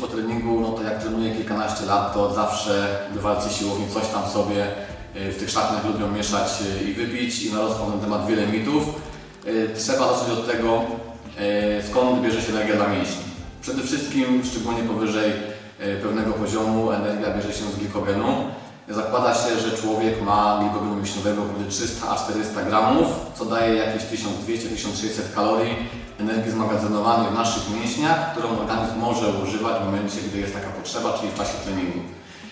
po treningu, no to jak trenuję kilkanaście lat, to zawsze bywalcy siłowni coś tam sobie y, w tych szatniach lubią mieszać y, i wypić i narosło na ten temat wiele mitów. Y, Trzeba zacząć od tego, skąd bierze się energia dla mięśni. Przede wszystkim, szczególnie powyżej pewnego poziomu, energia bierze się z glikogenu. Zakłada się, że człowiek ma glikogenu mięśniowego pomiędzy 300 a 400 gramów, co daje jakieś 1200-1600 kalorii energii zmagazynowanej w naszych mięśniach, którą organizm może używać w momencie, gdy jest taka potrzeba, czyli w czasie treningu.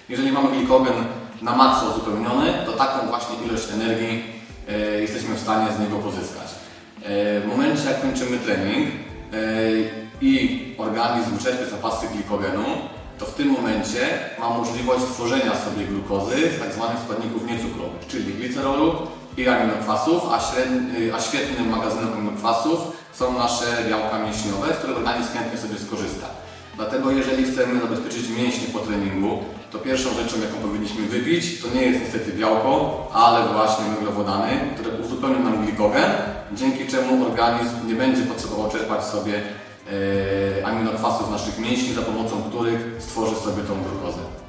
Jeżeli mamy glikogen na maksa uzupełniony, to taką właśnie ilość energii e, jesteśmy w stanie z niego pozyskać. E, w momencie, jak kończymy trening e, i organizm czerpie zapasy glikogenu, to w tym momencie ma możliwość tworzenia sobie glukozy z tak zwanych składników niecukrowych, czyli glicerolu i aminokwasów, a, średni, a świetnym magazynem aminokwasów są nasze białka mięśniowe, z których organizm chętnie sobie skorzysta. Dlatego jeżeli chcemy zabezpieczyć mięśnie po treningu, to pierwszą rzeczą, jaką powinniśmy wypić, to nie jest niestety białko, ale właśnie węglowodany, które uzupełnią nam glikogen, dzięki czemu organizm nie będzie potrzebował czerpać sobie e, aminokwasów z naszych mięśni, za pomocą których stworzy sobie tą glukozę.